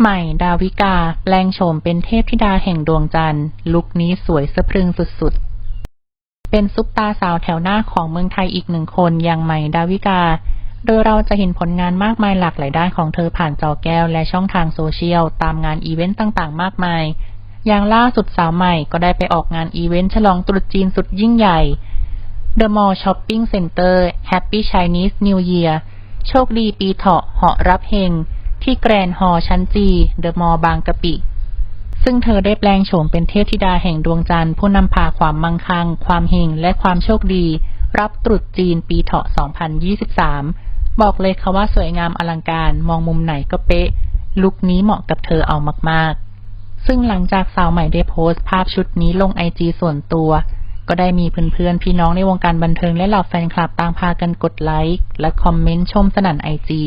ใหม่ ดาวิกาแปลงโฉมเป็นเทพธิดาแห่งดวงจันทร์ ลุคนี้สวยสะพรึงสุดๆ เป็นซุปตาสาวแถวหน้าของเมืองไทยอีกหนึ่งคนอย่างใหม่ ดาวิกา โดยเราจะเห็นผลงานมากมายหลากหลายด้านของเธอผ่านจอแก้วและช่องทางโซเชียล ตามงานอีเวนต์ต่างๆ มากมาย อย่างล่าสุดสาวใหม่ก็ได้ไปออกงานอีเวนต์ฉลองตรุษจีนสุดยิ่งใหญ่ The Mall Shopping Center Happy Chinese New Year โชคดีปีเถาะเหาะรับเฮง ที่แกรนด์ฮอร์ชั้นจี The Mall บางกะปิ ซึ่งเธอได้แปลงโฉมเป็นเทพธิดาแห่งดวงจันทร์ผู้นำพาความมั่งคั่ง ความเฮงและความโชคดี รับตรุษจีนปีเถาะ 2023 บอกเลยค่ะว่าสวยงามอลังการมองมุมไหนก็เป๊ะ ลุคนี้เหมาะกับเธอเอามากๆ ซึ่งหลังจากสาวใหม่ได้โพสต์ภาพชุดนี้ลงไอจีส่วนตัวก็ได้มีเพื่อนๆ พี่น้องในวงการบันเทิงและเหล่าแฟนคลับต่างพากันกดไลค์และคอมเมนต์ชมสนั่นไอจี